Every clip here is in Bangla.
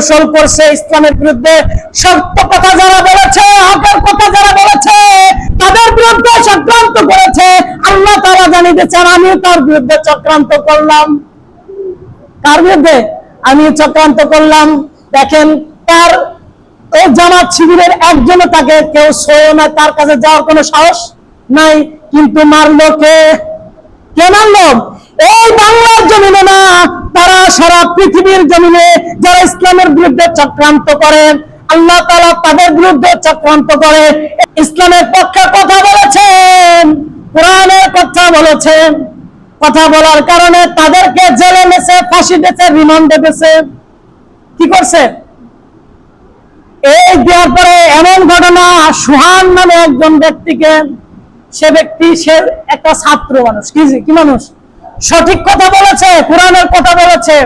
কৌশল করছে ইসলামের বিরুদ্ধে সত্য কথা যারা বলেছে, হকের কথা যারা বলেছে, তাদের বিরুদ্ধে চক্রান্ত করেছে। আল্লাহ তারা জানিয়েছেন আমিও তার বিরুদ্ধে চক্রান্ত করলাম। কার বিরুদ্ধে? আমি চক্রান্ত করলাম। দেখেন, তার ও জামাত শিবিরের একজনও তাকে কেউ সয়ে না তার কাছে যাওয়ার কোনো সাহস নাই, কিন্তু মারলো কে? কে মারলো? এই বাংলার জমিনে না, তারা সারা পৃথিবীর জমিনে যারা ইসলামের বিরুদ্ধে চক্রান্ত করে, আল্লাহ তালা তাদের বিরুদ্ধে চক্রান্ত করে, ইসলামের পক্ষে কথা বলেছেন কোরআনের কথা বলেছেন কথা বলার কারণে তাদেরকে জেলে নেছে ফাঁসি দিয়েছে রিমান্ডে দিয়েছে কি করছে? এই দেওয়ার পরে এমন ঘটনা, সুহান নামে একজন ব্যক্তিকে, সে ব্যক্তি, সে একটা ছাত্র মানুষ কি মানুষ? সঠিক কথা বলেছে, কোরআনের কথা বলেছে।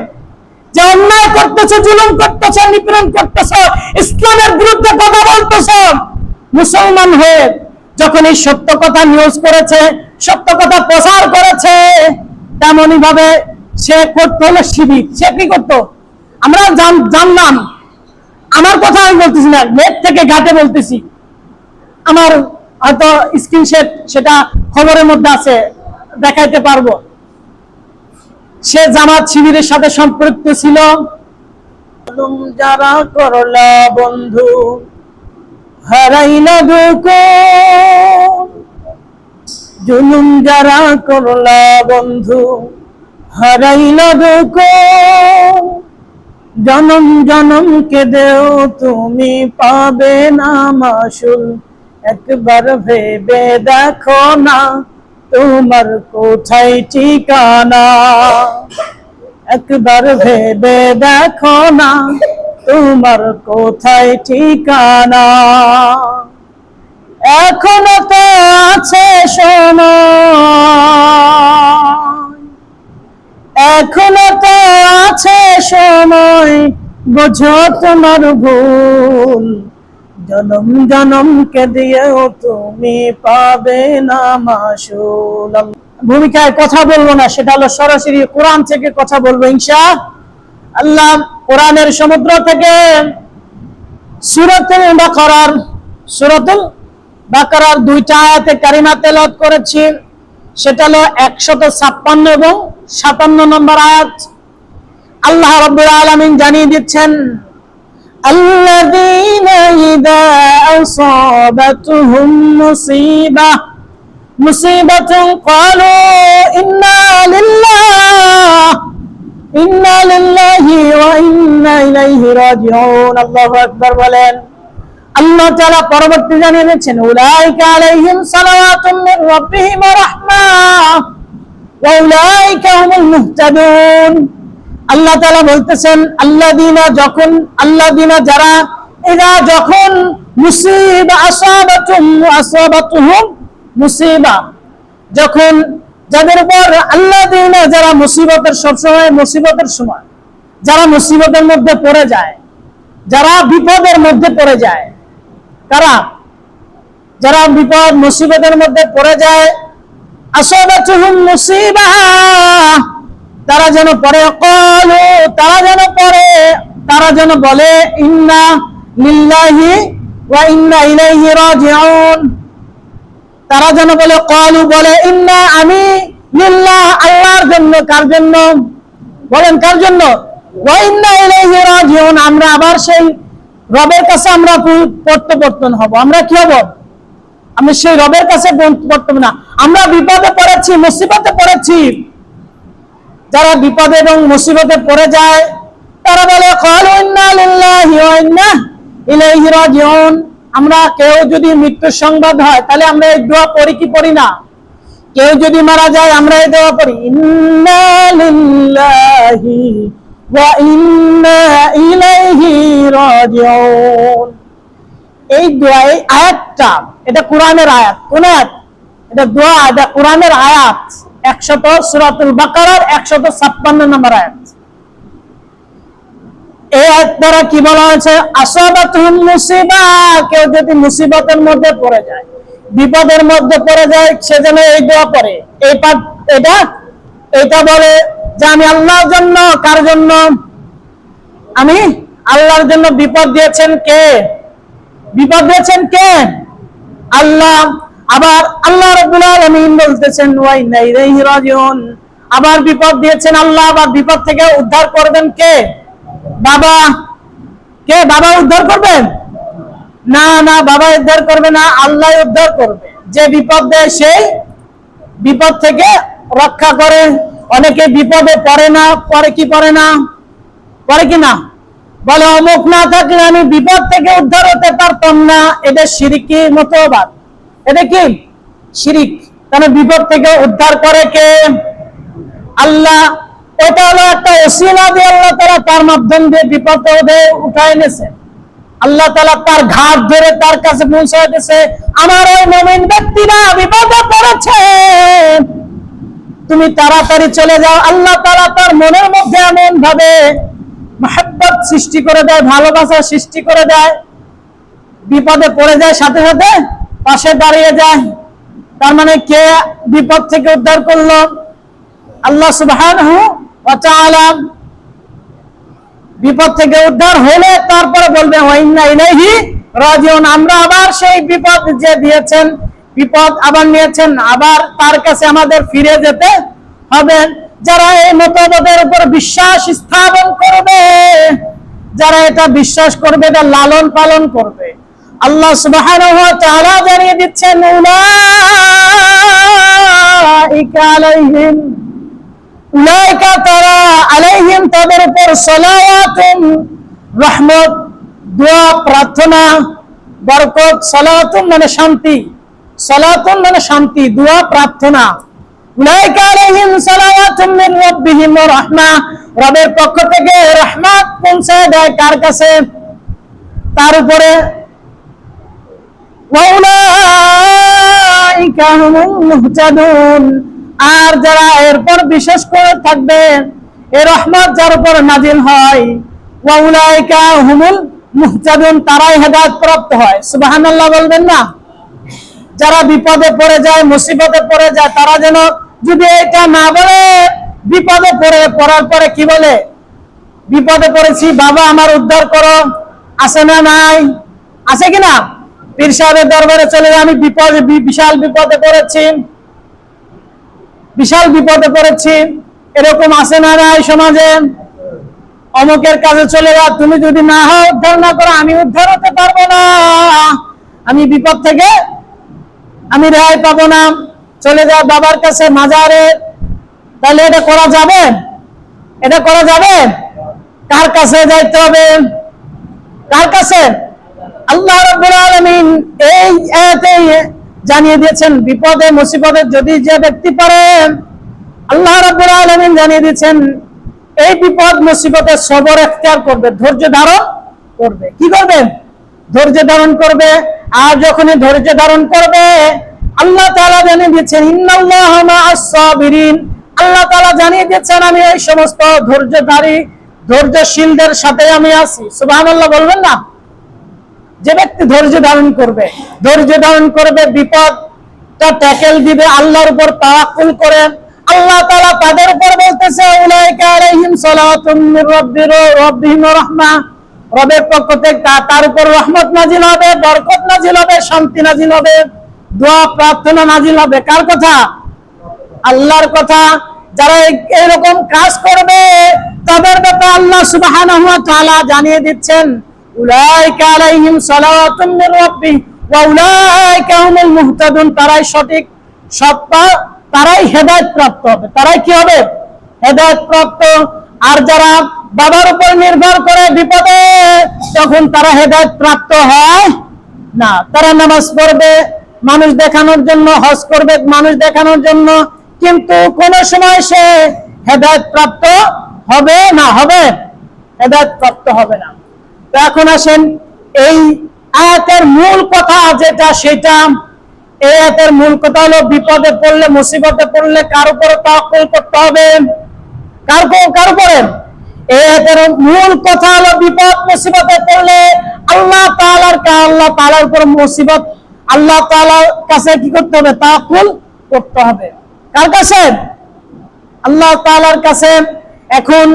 যে অন্যায় করতেছে, জুলুম করতেছে, নিপীড়ন করতেছে, ইসলামের বিরুদ্ধে কথা বলতেছে। মুসলমান হয়ে যখন এই সত্য কথা নিউজ করেছে, সত্য কথা প্রচার করেছে তেমনই ভাবে সে করতে হলো শিবির। সে কি করতো? আমরা জানলাম। আমার কথা আমি বলতেছি না, নেট থেকে ঘাটে বলতেছি। আমার হয়তো স্ক্রিনশট সেটা খবরের মধ্যে আছে, দেখাইতে পারব। সে জামাত শিবিরের সাথে সম্পৃক্ত ছিল। যারা করলা বন্ধু, হারাইলা দুঃখ জুলুম যারা করলা বন্ধু, হারাইলা দুঃখ জনম জনম কে দেও, তুমি পাবে না মাসুল। একবার ভেবে দেখো না তোমার কোথায় ঠিকানা একবার ভেবে দেখো না তোমার কোথায় ঠিকানা এখনও তো আছে সময় এখনও তো আছে সময় বোঝো তোমার ভুল জনম জনমকে দিয়েও তুমি পাবে না মাসুল। ভূমিকায় কথা বলব না, সেটা হলো সরাসরি কোরআন থেকে কথা বলব ইনশা আল্লাহ কোরআনের সমুদ্র থেকে সুরতুল বাকারার সুরতুল বাকারার দুইটা আয়াতে কারিমা তেলাওয়াত করেছি। সেটা হলো একশত ছাপ্পান্ন এবং সাতান্ন নম্বর আয়াত। আল্লাহ রাব্বুল আলামিন জানিয়ে দিচ্ছেন الذين إذا أصابتهم مصيبة مصيبة قالوا إنا لله إنا لله وإنا إليه راجعون الله أكبر বলেন আল্লাহ তাআলা পরবর্তী জানিয়ে দিচ্ছেন উলাইকা আলাইহিম সালাওয়াতুম মির রাব্বিহিম ওয়া রাহমাহ ওয়া উলাইকা হুমুল মুহতাদুন আল্লাহ তালা বলতেছেন, আল্লাযীনা যখন, আল্লাযীনা যারা, এরা যখন মুসিবা মুসিবা, যখন যাদের উপর আল্লাযীনা যারা মুসিবতের সব সময়, মুসিবতের সময়, যারা মুসিবতের মধ্যে পড়ে যায়, যারা বিপদের মধ্যে পড়ে যায়, কারা? যারা বিপদ, মুসিবতের মধ্যে পড়ে যায়, আসাবাতুহুম মুসিবা তারা যেন পরে কলু, তারা যেন পরে তারা যেন বলে, ইন্না লিল্লাহি ওয়া ইন্না ইলাইহি রাজিউন। তারা যেন বলে, কলু বলে, ইন্না আমি লিল্লাহ, আল্লাহর জন্য, কার জন্য? বলেন, কার জন্য? ওয়া ইন্না ইলাইহি রাজিউন। আমরা আবার সেই রবের কাছে আমরা প্রত্যাবর্তন হব। আমরা কি হব? আমি সেই রবের কাছে প্রত্যাবর্তন না। আমরা বিপদে পড়েছি, মুসিবতে পড়েছি। যারা বিপদে এবং মুসিবতে পড়ে যায়, তারা বলে "ক্বালু ইন্না লিল্লাহি ওয়া ইন্না ইলাইহি রাজিউন। আমরা কেউ যদি মৃত্যুর সংবাদ হয়, তাহলে আমরা এই দোয়া পড়ি কি পড়ি না? কেউ যদি মারা যায়, আমরা এই দোয়া পড়ি এই দোয়া, এই আয়াতটা, এটা কোরআনের আয়াত, কোন আয়াত? এটা দোয়া, এটা কোরআনের আয়াত। একশত সুরাতুল বাকারার একশত ছাপ্পান্ন নম্বর আয়াত। এই আয়াত দ্বারা কি বলা হয়েছে? আসাবাতুহুম মুসিবা, কেউ যদি মুসিবতের মধ্যে পড়ে যায়, বিপদের মধ্যে পড়ে যায়, সে যেন এই দোয়া পড়ে এই পাঠ, এটা এটা বলে যে আমি আল্লাহর জন্য, কার জন্য? আমি আল্লাহর জন্য বিপদ দিয়েছেন কে? বিপদ দিয়েছেন কে? আল্লাহ আবার আল্লাহ রাব্বুল আলামিন বলতেছেন আবার বিপদ দিয়েছেন আল্লাহ, আবার বিপদ থেকে উদ্ধার করবেন কে? বাবা। কে, বাবা উদ্ধার করবেন? না না, বাবা উদ্ধার করবে না, আল্লাহ উদ্ধার করবে। যে বিপদ দেয় সেই বিপদ থেকে রক্ষা করে। অনেকে বিপদে পড়ে না পরে কি পড়ে না? পরে কি না? বলে, অমুক না থাকলে আমি বিপদ থেকে উদ্ধার হতে পারতাম না। এটা সিরিকি মতবাদ এটা কি? শিরিক। কারণ বিপদ থেকে উদ্ধার করে কে? আল্লাহ। এটা হলো একটা ওসিলা দিয়ে আল্লাহ তারা তার মাধ্যম দিয়ে বিপদ উঠায় এনেছে। আল্লাহ তালা তার ঘাট ধরে তার কাছে পৌঁছায় দিয়েছে আমার ওই মমিন ব্যক্তিরা বিপদে পড়েছে। তুমি তাড়াতাড়ি চলে যাও। আল্লাহ তালা তার মনের মধ্যে এমন ভাবে মহাব্বত সৃষ্টি করে দেয়, ভালোবাসা সৃষ্টি করে দেয়। বিপদে পড়ে যায় সাথে সাথে পাশে দাঁড়িয়ে যায়। তার মানে কে বিপদ থেকে উদ্ধার করল? আল্লাহ সুবহানাহু ওয়া তাআলা। বিপদ থেকে উদ্ধার হলে তারপরে বলবে আমরা আবার সেই বিপদ যে দিয়েছেন, বিপদ আবার নিয়েছেন, আবার তার কাছে আমাদের ফিরে যেতে হবে। যারা এই মতবাদের উপর বিশ্বাস স্থাপন করবে, যারা এটা বিশ্বাস করবে, এটা লালন পালন করবে। আল্লাহ সুবহানাহু ওয়া তাআলা জানিয়ে দিচ্ছেন, উলাইকা আলাইহিম, উলাইকা তারা আলাইহিম তাদের উপর সালাওয়াতুন রহমত, দোয়া, প্রার্থনা, বরকত সালাতুন মানে শান্তি সালাতুন মানে শান্তি, দোয়া, প্রার্থনা। উলাইকা আলাইহিম সালাওয়াতুন মিন রাব্বিহিম ওয়া রাহমা, রবের পক্ষ থেকে রহমত পৌঁছায় দেয় কার কাছে? তার উপরে আর যারা এরপর বিশেষ করে থাকবে, এ রহমত যার উপর নাজিল হয় তারাই হেদায়েত প্রাপ্ত হয়। সুবহানাল্লাহ বলবেন না? যারা বিপদে পড়ে যায়, মুসিবতে পড়ে যায়, তারা যেন যদি এটা না বলে, বিপদে পড়ে, পড়ার পরে কি বলে? বিপদে পড়েছি, বাবা আমার উদ্ধার করো। আছে না নাই? আছে কিনা পীর দরবারে চলে আমি বিপদে বিশাল বিপদে পড়েছি। বিশাল বিপদে পড়েছি। এরকম আছে না নাই সমাজে? অমুকের কাছে চলে যা তুমি যদি না হও, উদ্ধার না করো, আমি উদ্ধার হতে পারব না। আমি বিপদ থেকে, আমি রেহাই পাবো না। চলে যাও বাবার কাছে মাজারে। তাহলে এটা করা যাবে? এটা করা যাবে? কার কাছে যাইতে হবে? কার কাছে? আল্লাহ রাব্বুল আলামিন এই আয়াতে জানিয়ে দিয়েছেন, বিপদে, মুসিবতে যদি যে ব্যক্তি পড়ে, আল্লাহ রাব্বুল আলামিন জানিয়ে দিয়েছেন, এই বিপদ, মুসিবতে সবর এখতিয়ার করবে, ধৈর্য ধারণ করবে। কি করবে? ধৈর্য ধারণ করবে। আর যখনই ধৈর্য ধারণ করবে, আল্লাহ তাআলা জানিয়ে দিয়েছেন, ইন্নাল্লাহা মা'আস সাবিরিন। আল্লাহ তাআলা জানিয়ে দিয়েছেন, আমি ওই সমস্ত ধৈর্যধারী, ধৈর্যশীলদের সাথে আমি আছি। সুবহানাল্লাহ বলবেন না? যে ব্যক্তি ধৈর্য ধারণ করবে, ধৈর্য ধারণ করবে, বিপদটা ট্যাকেল দিবে, আল্লাহর উপর তাওয়াক্কুল করে। আল্লাহ তাআলা তাদের উপর বলতেছে, উলাইকা রবের পক্ষ থেকে তার উপর রহমত নাজিল হবে, বরকত নাজিল হবে, শান্তি নাজিল হবে, দোয়া, প্রার্থনা নাজিল হবে। কার কথা? আল্লাহর কথা। যারা এরকম কাজ করবে, তাদের ব্যাপারে আল্লাহ সুবহানাহু জানিয়ে দিচ্ছেন উলাইকা আলাইহিম সালাওয়াতুম মির রাব্বিহিম ওয়া উলাইকা হুমুল মুহতাদুন, তারাই সঠিক সত্তা তারাই হেদায়েত প্রাপ্ত হবে। তারাই কি হবে? হেদায়েত প্রাপ্ত। আর যারা বাবার উপর নির্ভর করে বিপদে, তখন তারা হেদায়েত প্রাপ্ত হয় না। তারা নামাজ পড়বে, মানুষ দেখানোর জন্য, হজ করবে মানুষ দেখানোর জন্য, কিন্তু কোন সময় সে হেদায়ত প্রাপ্ত হবে না, হবে? হেদায়ত প্রাপ্ত হবে না। এখন আসেন, এই আয়াতের মূল কথা যেটা, সেটা এই আয়াতের মূল কথা হলো বিপদে পড়লে, মুসিবতে পড়লে কার উপরে তাওয়াক্কুল করতে হবে? কার কার উপরে? এই আয়াতের মূল কথা হলো বিপদ, মুসিবতে পড়লে আল্লাহ তাআলার কা, আল্লাহ তাআলার উপর মুসিবত, আল্লাহ তাআলার কাছে কি করতে হবে? তাওয়াক্কুল করতে হবে। কার কাছে? আল্লাহ তাআলার কাছে। এখন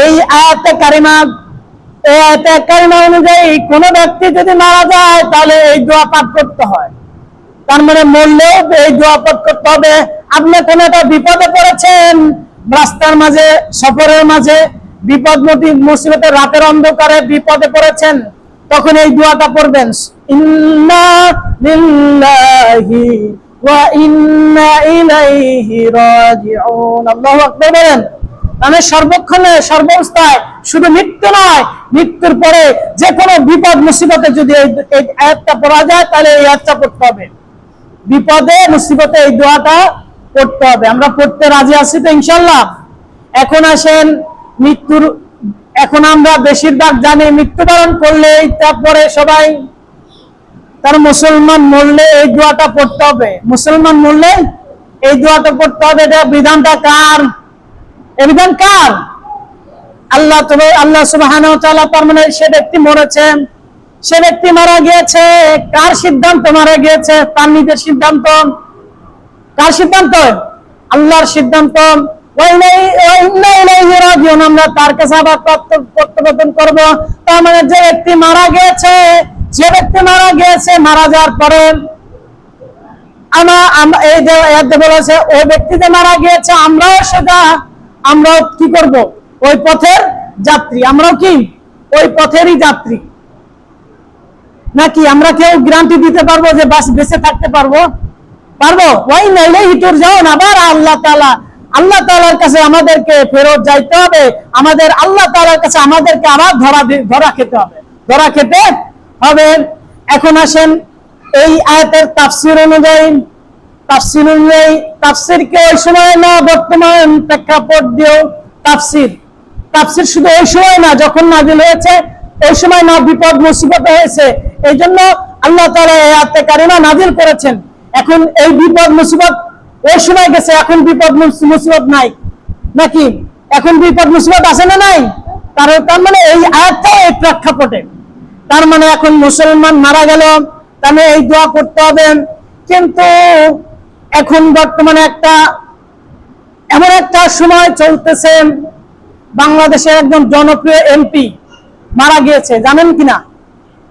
এই আয়াতে কারিমা অনুযায়ী কোন ব্যক্তি যদি মারা যায়, তাহলে এই দোয়া পাঠ করতে হয়। তার মানে মরলেও এই দোয়া পাঠ করতে হবে। আপনি একটা বিপদে পড়েছেন। রাস্তার মাঝে, সফরের মাঝে, বিপদ মুসিবতের রাতের অন্ধকারে বিপদে পড়েছেন, তখন এই দোয়াটা পড়বেন। ইন্না মানে সর্বক্ষণে সর্বাবস্থায় শুধু মৃত্যু নয়, মৃত্যুর পরে যে কোনো বিপদ, মুসিবতে যদি এই আয়াতটা পড়া যায়, তাহলে এই আয়াতটা পড়তে হবে। বিপদে, মুসিবতে এই দোয়াটা পড়তে হবে। আমরা পড়তে রাজি আছি তো ইনশাল্লাহ এখন আসেন, মৃত্যুর, এখন আমরা বেশিরভাগ জানি মৃত্যুবরণ করলে তারপরে সবাই তার মুসলমান মরলে এই দোয়াটা পড়তে হবে। মুসলমান মরলে এই দোয়াটা পড়তে হবে, এটা বিধানটা কার? এই বিধান কার? আল্লাহ তবে আল্লাহ সুবহান মানে সে ব্যক্তি মরেছে, সে ব্যক্তি মারা গিয়েছে, কার সিদ্ধান্ত মারা গিয়েছে? তার নিজের সিদ্ধান্ত। কার সিদ্ধান্ত? আল্লাহর সিদ্ধান্ত। করব। তার মানে যে ব্যক্তি মারা যে ব্যক্তি মারা মারা যাওয়ার পরে এই যে বলেছে, ওই মারা গিয়েছে, আমরাও সেটা, আমরাও কি করব? ওই পথের যাত্রী। আমরাও কি? ওই পথেরই যাত্রী। নাকি আমরা কেউ গ্যারান্টি দিতে পারব যে বাস বেঁচে থাকতে পারব? পারব? ওই নাইলে হিটুর যাও না আবার আল্লাহ তালা আল্লাহ তালার কাছে আমাদেরকে ফেরত যাইতে হবে। আমাদের আল্লাহ তালার কাছে আমাদেরকে আবার ধরা ধরা খেতে হবে। ধরা খেতে হবে। এখন আসেন এই আয়াতের তাফসির অনুযায়ী। তাফসির অনুযায়ী, তাফসিরকে ওই সময় না বর্তমান প্রেক্ষাপট দিয়েও তাফসির। তাফসির শুধু ওই সময় না, যখন নাজিল হয়েছে, ওই সময় না বিপদ মুসিবত হয়েছে। এই জন্য আল্লাহ তালা এই আয়াতে কারিমা নাজিল করেছেন। এখন এই বিপদ মুসিবত ওই সময় গেছে, এখন বিপদ মুসিবত নাই। নাকি? এখন বিপদ মুসিবত আছে না নাই? তার তার মানে এই আয়াতটাও এই প্রেক্ষাপটে। তার মানে এখন মুসলমান মারা গেল, তাহলে এই দোয়া করতে হবে। কিন্তু এখন বর্তমানে একটা এমন একটা সময় চলতেছে বাংলাদেশের একজন জনপ্রিয় এমপি মারা গিয়েছে, জানেন কিনা?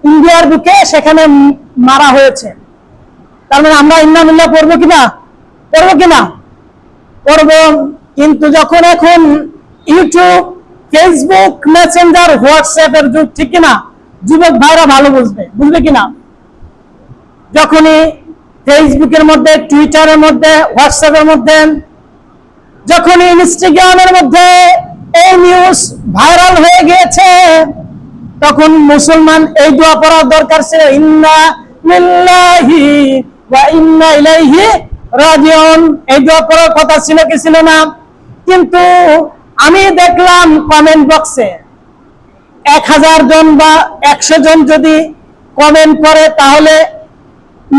ইন্ডিয়ার বুকে সেখানে মারা হয়েছে। তার মানে আমরা ইন্নামুল্লাহ পড়ব কিনা? পড়ব কিনা? পড়ব, কিন্তু যখন এখন ইউটিউব ফেসবুক মেসেঞ্জার হোয়াটসঅ্যাপ এর যুগ, ঠিক কিনা? যুবক ভাইরা ভালো বুঝবে। বুঝবে কিনা? যখনই ফেসবুকের মধ্যে টুইটারের মধ্যে হোয়াটসঅ্যাপের মধ্যে, যখনই ইনস্টাগ্রামের মধ্যে এই নিউজ ভাইরাল হয়ে গিয়েছে। তখন মুসলমান এই দোয়া পড়ার দরকার ছিল, ইন্না লিল্লাহি ওয়া ইন্না ইলাইহি রাজিউন। এই দোয়া পড়ার কথা ছিল কি ছিল না? কিন্তু আমি দেখলাম কমেন্ট বক্সে এক হাজার জন বা একশো জন যদি কমেন্ট করে, তাহলে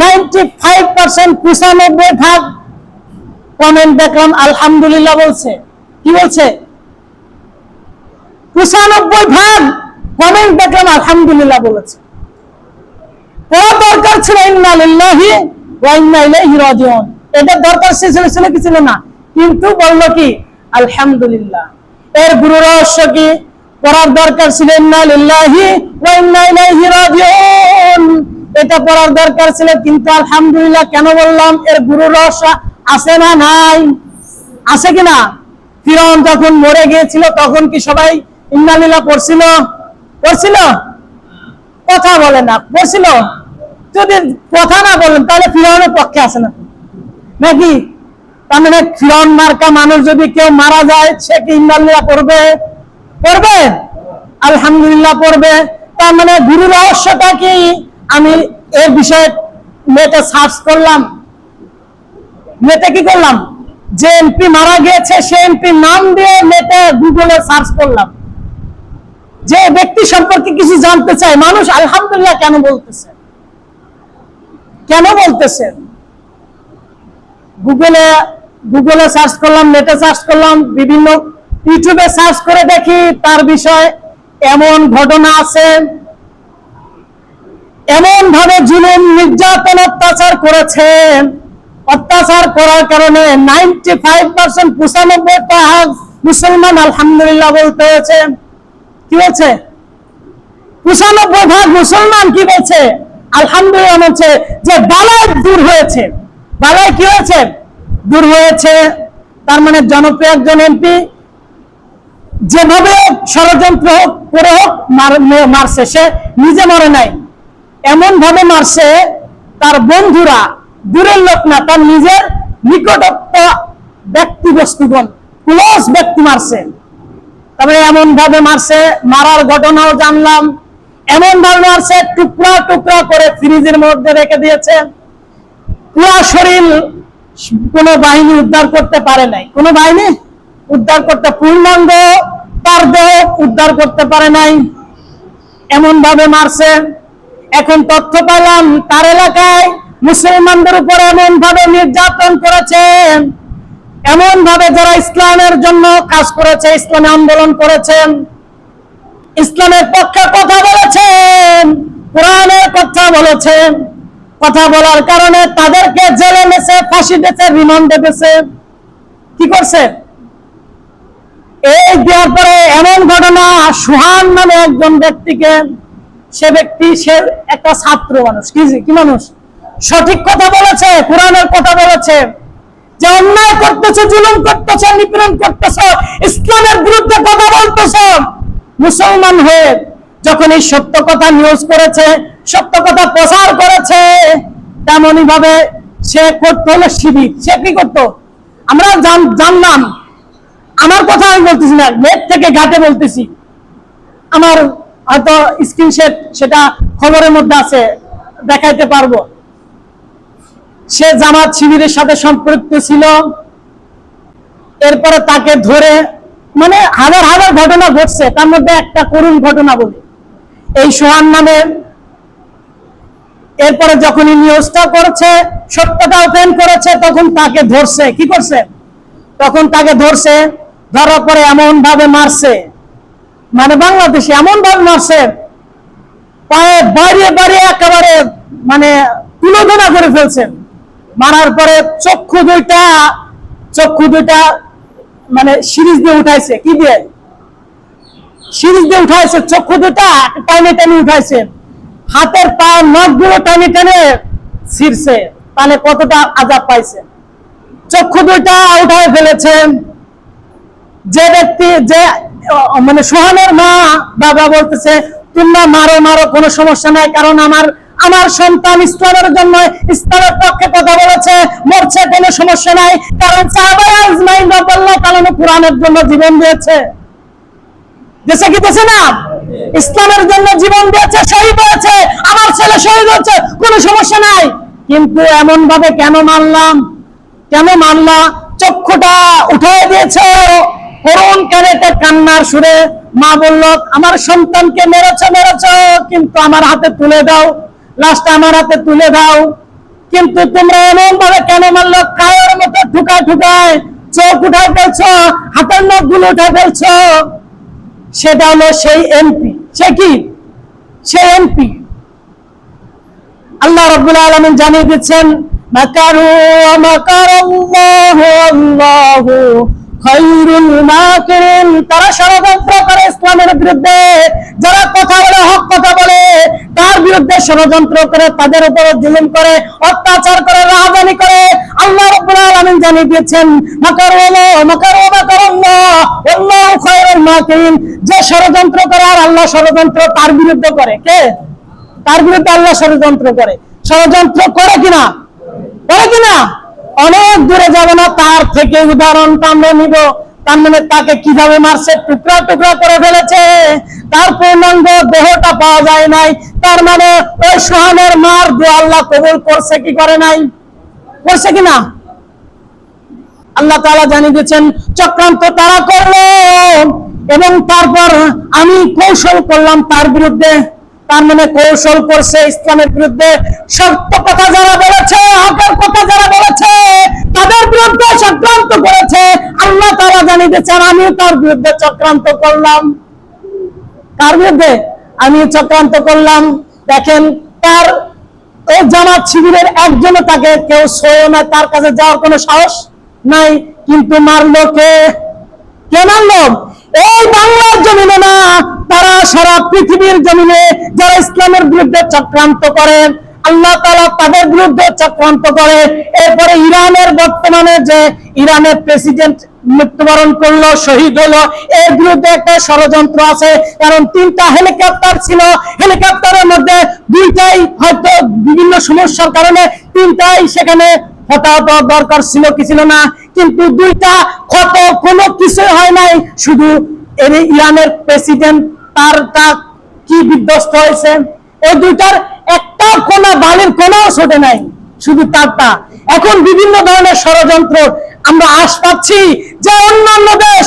নাইনটি ফাইভ পার্সেন্ট পঁচানব্বই ভাগ কমেন্ট দেখলাম, আলহামদুলিল্লাহ বলছে। কি বলছে? পঁচানব্বই ভাগ কমেন্ট দেখলাম, আলহামদুলিল্লাহ বলেছে। দরকার ছিল ইন্নালিল্লাহি ওয়া রাজিউন। এটা দরকার কি ছিল না? কিন্তু বলল কি? আলহামদুলিল্লাহ। এর গুরু রহস্য কি? পড়ার দরকার ছিল ইন্নালিল্লাহি রাজিউন। এটা পড়ার দরকার ছিল, কিন্তু আলহামদুলিল্লাহ কেন বললাম? এর গুরু রহস্য আছে না নাই? আছে কিনা ফিরন যখন মরে গিয়েছিল, তখন কি সবাই ইন্নালিল্লাহ পড়ছিল পড়ছিল? কথা বলে না, পড়ছিল? যদি কথা না বলেন, তাহলে ফিরনের পক্ষে আসে না। নাকি? তার মানে ফিরন মার্কা মানুষ যদি কেউ মারা যায়, সে কি ইন্নালিল্লাহ পড়বে? পড়বে? আলহামদুলিল্লাহ পড়বে। তার মানে গুরু রহস্যটা কি? আমি এর বিষয়ে নেটে সার্চ করলাম। নেটে কি করলাম? যে এমপি মারা গিয়েছে, সে এমপি নাম দিয়ে নেটে গুগলে সার্চ করলাম। যে ব্যক্তি সম্পর্কে কিছু জানতে চায়, মানুষ আলহামদুলিল্লাহ কেন বলতেছে? কেন বলতেছে? গুগলে গুগলে সার্চ করলাম নেটে সার্চ করলাম, বিভিন্ন ইউটিউবে সার্চ করে দেখি তার বিষয় এমন ঘটনা আছে। এমন ভাবে জুলুম, নির্যাতন অত্যাচার করেছে। অত্যাচার করার কারণে নাইনটি ফাইভ পার্সেন্ট পঁচানব্বই মুসলমান আলহামদুলিল্লাহ বলতে হয়েছে। কি হয়েছে পঁচানব্বই ভাগ মুসলমান কি বলছে? আলহামদুলিল্লাহ বলছে যে বালাই দূর হয়েছে। বালাই কি হয়েছে? দূর হয়েছে। তার মানে জনপ্রিয় একজন এমপি। যেভাবে ষড়যন্ত্র হোক, করে হোক মারছে। সে নিজে মরে নাই। এমন ভাবে মারছে তার বন্ধুরা, দূরের লোক না, তার নিজের নিকটত্ব ব্যক্তি বস্তুগণ ক্লোজ ব্যক্তি মারছে। তারপরে এমন ভাবে মারছে, মারার ঘটনাও জানলাম। এমন ভাবে মারছে, টুকরা টুকরা করে ফ্রিজের মধ্যে রেখে দিয়েছে। পুরা শরীর কোন বাহিনী উদ্ধার করতে পারে নাই। কোন বাহিনী উদ্ধার করতে, পূর্ণাঙ্গ তার দেহ উদ্ধার করতে পারে নাই। এমন ভাবে মারছে। এখন তথ্য পেলাম তার এলাকায় মুসলমানদের উপর এমন ভাবে নির্যাতন করেছে এমন ভাবে যারা ইসলামের জন্য কাজ করেছে, ইসলামে আন্দোলন করেছেন, ইসলামের পক্ষে কথা বলেছেন কোরআনের কথা বলেছেন, কথা বলার কারণে তাদেরকে জেলে নেছে ফাঁসি দিয়েছে রিমান্ডে দিয়েছে কি করছে? এই দেওয়ার পরে এমন ঘটনা, সুহান নামে একজন ব্যক্তিকে, সে ব্যক্তি, সে একটা ছাত্র মানুষ। কি কি মানুষ? সঠিক কথা বলেছে, কোরআনের কথা বলেছে। যে অন্যায় করতেছে, জুলুম করতেছে, নিপীড়ন করতেছে, ইসলামের বিরুদ্ধে কথা বলতেছে। মুসলমান হয়ে যখন এই সত্য কথা নিউজ করেছে, সত্য কথা প্রচার করেছে, তেমনই ভাবে সে করতে হলো শিবির। সে কি করতো? আমরা জানলাম। আমার কথা আমি বলতেছি না, নেট থেকে ঘাটে বলতেছি। আমার হয়তো স্ক্রিনশট সেটা খবরের মধ্যে আছে, দেখাইতে পারব। সে জামাত শিবিরের সাথে সম্পৃক্ত ছিল। এরপরে তাকে ধরে মানে হাজার হাজার ঘটনা ঘটছে, তার মধ্যে একটা করুণ ঘটনা বলি। এই সোহান নামে, এরপরে যখন নিউজটা করেছে সত্যটা ওপেন করেছে, তখন তাকে ধরছে। কি করছে? তখন তাকে ধরছে, ধরার পরে এমন ভাবে মারছে। মানে বাংলাদেশে এমন ভাবে মারছে, পায়ে বাড়িয়ে বাড়িয়ে একেবারে মানে তুলোধনা করে ফেলছেন মারার পরে চক্ষু দুইটা চক্ষু দুইটা মানে সিরিজ দিয়ে উঠাইছে। কি দিয়ে? সিরিজ দিয়ে উঠাইছে চক্ষু দুটা টানে টানে উঠাইছে। হাতের পায়ের নখগুলো টানে টানে ছিঁড়ছে। তাহলে কতটা আজাব পাইছে? চক্ষু দুইটা উঠায় ফেলেছেন যে ব্যক্তি, যে মানে সোহানের মা, বাবা বলতেছে, তোমরা মারো মারো, কোনো সমস্যা নাই, কারণ আমার আমার সন্তান ইসলামের জন্য ইসলামের পক্ষে কথা বলেছে, মরছে, কোনো সমস্যা নাই। কারণ সাহাবায়ে আজমাইন কোরআনের জন্য জীবন দিয়েছে। দেশে কি দেশে না? ইসলামের জন্য জীবন দিয়েছে, শহীদ হয়েছে, আমার ছেলে শহীদ হচ্ছে কোনো সমস্যা নাই। কিন্তু এমন ভাবে কেন মানলাম? কেন মানলা? চক্ষুটা উঠাই দিয়েছে। করুণ কানেতে কান্নার সুরে মা বলল, আমার সন্তানকে মেরেছ মেরেছ, কিন্তু আমার হাতে তুলে দাও। লাস্টে আমার হাতে তুলে দাও। কিন্তু তোমরা এমন ভাবে কেন মারলো? কায়ের মতো ঠুকায় ঠুকায় চোখ উঠায় ফেলছো, হাতের নখগুলো উঠায় ফেলছো। সেটা হলো সেই এমপি সে কি? সে এমপি আল্লাহ রাব্বুল আলামিন জানিয়ে দিচ্ছেন, মাকারু মাকারাল্লাহু আল্লাহু তারা ষড়যন্ত্র করে ইসলামের বিরুদ্ধে, যারা কথা বলে, হক কথা বলে, তার বিরুদ্ধে ষড়যন্ত্র করে, তাদের উপর জুলুম করে, অত্যাচার করে, রাহাজানি করে, আল্লাহ রাব্বুল জানিয়ে দিয়েছেন মাকারু ওয়া মাকারু ওয়া যে ষড়যন্ত্র করে, আর আল্লাহ ষড়যন্ত্র তার বিরুদ্ধে করে। কে? তার বিরুদ্ধে আল্লাহ ষড়যন্ত্র করে। ষড়যন্ত্র করে কিনা? করে কিনা? অনেক দূরে যাব না, তার থেকে উদাহরণটা আমরা নিব। তার মানে তাকে কীভাবে মারছে? টুকরা টুকরা করে ফেলেছে। তার পূর্ণাঙ্গ দেহটা পাওয়া যায় নাই। তার মানে ওই সোহানের মার দোয়া আল্লাহ কবুল করছে কি করে নাই? করছে কিনা আল্লাহ তাআলা জানিয়ে দিয়েছেন, চক্রান্ত তারা করল এবং তারপর আমি কৌশল করলাম তার বিরুদ্ধে। তার মানে কৌশল করছে ইসলামের বিরুদ্ধে। সত্য কথা যারা বলেছে, হকের কথা যারা বলেছে, তাদের বিরুদ্ধে চক্রান্ত করেছে। আল্লাহ তাআলা জানিয়ে দিয়েছেন আমিও তার বিরুদ্ধে চক্রান্ত করলাম। কার বিরুদ্ধে? আমি চক্রান্ত করলাম। দেখেন, তার জামাত শিবিরের একজনও তাকে কেউ সয়েও না, তার কাছে যাওয়ার কোনো সাহস নাই, কিন্তু মারলো কে? কে মারলো? এই বাংলার জমিনে না, তারা সারা পৃথিবীর জমিনে যারা ইসলামের বিরুদ্ধে চক্রান্ত করে, আল্লাহ তালা তাদের বিরুদ্ধে চক্রান্ত করে। এরপরে ইরানের বর্তমানে যে ইরানের প্রেসিডেন্ট মৃত্যুবরণ করল, শহীদ হলো, এর বিরুদ্ধে একটা ষড়যন্ত্র আছে। কারণ তিনটা হেলিকপ্টার ছিল। হেলিকপ্টারের মধ্যে দুইটাই হয়তো বিভিন্ন সমস্যার কারণে তিনটাই সেখানে হতাহত দরকার ছিল, কি ছিল না? কিন্তু দুইটা ক্ষত কোনো কিছুই হয় নাই। শুধু এর ইরানের প্রেসিডেন্ট তার তা কি বিধ্বস্ত হয়েছে। এই দুইটার একটা কোনা বালির কোনাও ছোটে নাই, শুধু তারটা। এখন বিভিন্ন ধরনের ষড়যন্ত্র আমরা আশ পাচ্ছি যে অন্যান্য দেশ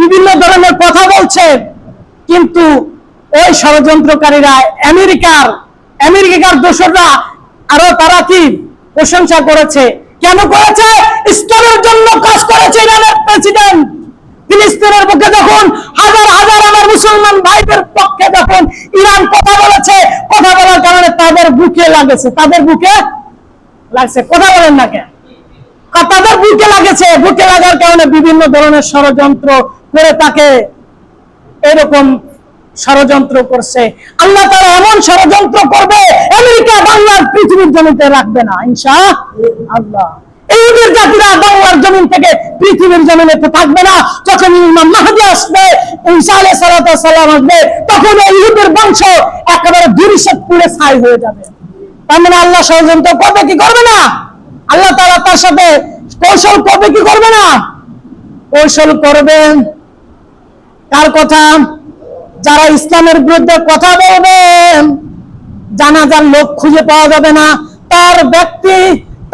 বিভিন্ন ধরনের কথা বলছে। কিন্তু ওই ষড়যন্ত্রকারীরা, আমেরিকার আমেরিকার দোসররা, আরও তারা কি প্রশংসা করেছে? কেন করেছে? ইসলামের জন্য কাজ করেছে ইরানের প্রেসিডেন্ট। ফিলিস্তিনের পক্ষে যখন হাজার হাজার আমার মুসলমান ভাইদের পক্ষে যখন ইরান কথা বলেছে, কথা বলার কারণে তাদের বুকে লাগেছে। তাদের বুকে লাগছে। কথা বলেন না কেন? তাদের বুকে লাগেছে। বুকে লাগার কারণে বিভিন্ন ধরনের ষড়যন্ত্র করে তাকে এরকম ষড়যন্ত্র করছে। আল্লাহ তারা এমন ষড়যন্ত্র করবে, আমেরিকা বাংলার পৃথিবীর জমিতে রাখবে না ইনশা আল্লাহ ইহুদের জাতিরা বাংলার জমিন থেকে পৃথিবীর জমিনে থাকবে না। যখন ইমাম মাহদি আসবে সালাম আসবে, তখন ইহুদের বংশ একেবারে দুরিশত পুড়ে ছাই হয়ে যাবে। তার মানে আল্লাহ ষড়যন্ত্র করবে কি করবে না? আল্লাহ তারা তার সাথে কৌশল করবে কি করবে না? কৌশল করবেন। কার কথা? যারা ইসলামের বিরুদ্ধে কথা বলবেন জানাজার লোক খুঁজে পাওয়া যাবে না, তার ব্যক্তি,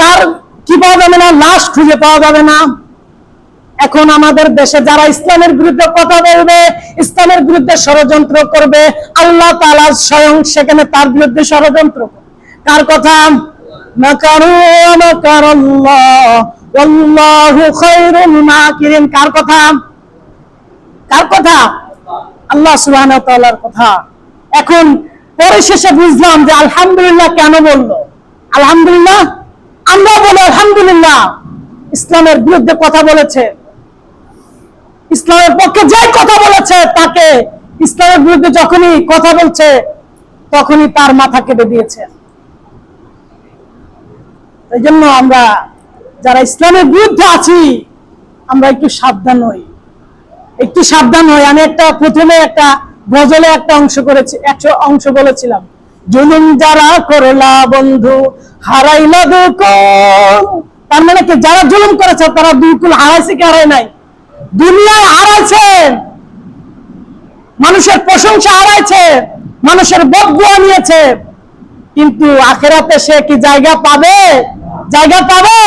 তার কি পাওয়া যাবে না, লাশ খুঁজে পাওয়া যাবে না। এখন আমাদের দেশে যারা ইসলামের বিরুদ্ধে কথা বলবে, ইসলামের বিরুদ্ধে ষড়যন্ত্র করবে, আল্লাহ তাআলা স্বয়ং সেখানে তার বিরুদ্ধে ষড়যন্ত্র কার কথা? কার কথা? কার কথা? আল্লাহ সুবহানাহু কথা। এখন পরে শেষে বুঝলাম যে আলহামদুলিল্লাহ কেন বলল? আলহামদুলিল্লাহ, আমরা বলি আলহামদুলিল্লাহ। ইসলামের বিরুদ্ধে কথা বলেছে। ইসলামের পক্ষে যে কথা বলেছে তাকে ইসলামের বিরুদ্ধে যখনই কথা বলছে, তখনই তার মাথা কেটে দিয়েছে। এই জন্য আমরা যারা ইসলামের বিরুদ্ধে আছি, আমরা একটু সাবধান হই। একটু সাবধান হয়। আমি একটা প্রথমে একটা গজলে একটা অংশ করেছি, একশো অংশ বলেছিলাম। জুলুম যারা করলা বন্ধু হারাইলা তার মানে কি, যারা জুলুম করেছে, তারা দুকুল হারাইছে কি হারায় নাই? দুনিয়ায় হারাইছে। মানুষের প্রশংসা হারাইছে, মানুষের বদুয়া নিয়েছে। কিন্তু আখেরাতে সে কি জায়গা পাবে? জায়গা পাবে?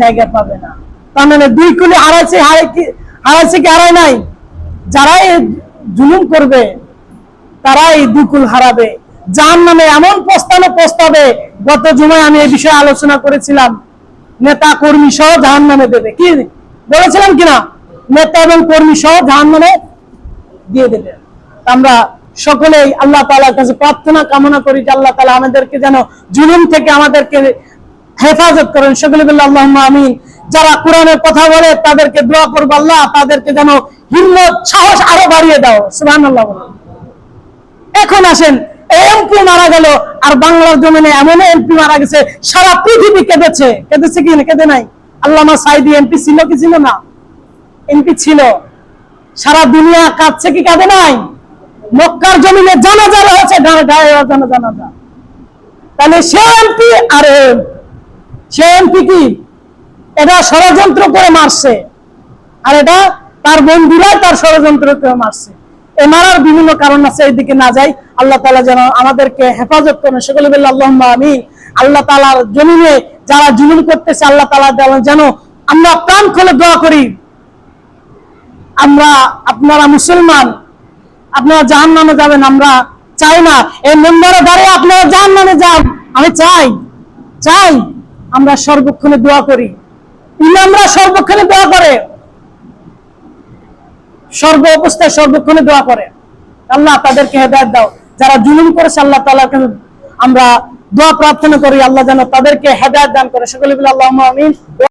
জায়গা পাবে না। তার মানে দুই কুলি হারাইছে, হারাই কি হারাইছে কি হারায় নাই? যারাই জুলুম করবে, তারাই দুকুল হারাবে। যার নামে এমন প্রস্তাবে প্রস্তাবে গত জুমায় আমি এই বিষয়ে আলোচনা করেছিলাম। নেতা কর্মী সহ জাহান নামে দেবে। কি বলেছিলাম কিনা? নেতা এবং কর্মী সহ জাহান নামে দিয়ে দেবে। আমরা সকলেই আল্লাহ তাআলার কাছে প্রার্থনা কামনা করি যে আল্লাহ তালা আমাদেরকে যেন জুলুম থেকে আমাদেরকে হেফাজত করেন। সকলে বললে আল্লাহ আমিন। যারা কোরআনের কথা বলে তাদেরকে দোয়া করব আল্লাহ, তাদেরকে যেন হিম্মত, সাহস আরও বাড়িয়ে দাও। বলুন। এখন আসেন এমপি মারা গেল, আর বাংলার জমিনে এমন এমপি মারা গেছে, সারা পৃথিবী কেঁদেছে। কেঁদেছে কি না? কেঁদে নাই। আল্লামা সাইদি এমপি ছিল কি ছিল না? এমপি ছিল। সারা দুনিয়া কাঁদছে কি কাঁদে নাই? মক্কার জমিনে জানা গায়ে গায়ে জানা জানাজা। তাহলে সে এমপি আর সে এমপি কি? এটা ষড়যন্ত্র করে মারছে। আর এটা তার বন্ধুরাই তার ষড়যন্ত্র করে মারছে। এ মারার বিভিন্ন কারণ আছে, এইদিকে না যাই। আল্লাহ তালা যেন আমাদেরকে হেফাজত করেন। সেগুলো বললে আল্লাহ আমি আল্লাহ তালার জমিনে যারা জুলুম করতেছে, আল্লাহ তালা যেন আমরা প্রাণ খুলে দোয়া করি। আমরা, আপনারা মুসলমান, আপনারা জাহান নামে যাবেন, আমরা চাই না। এই মেম্বারে দাঁড়িয়ে আপনারা জাহান নামে যান। আমি চাই চাই আমরা সর্বক্ষণে দোয়া করি। ইমামরা সর্বক্ষণে দোয়া করে। সর্ব অবস্থায় সর্বক্ষণে দোয়া করে। আল্লাহ তাদেরকে হেদায়ত দাও। যারা জুলুম করেছে, আল্লাহ তাআলা আমরা দোয়া প্রার্থনা করি। আল্লাহ যেন তাদেরকে হেদায়ত দান করে। সকলে বলে আল্লাহ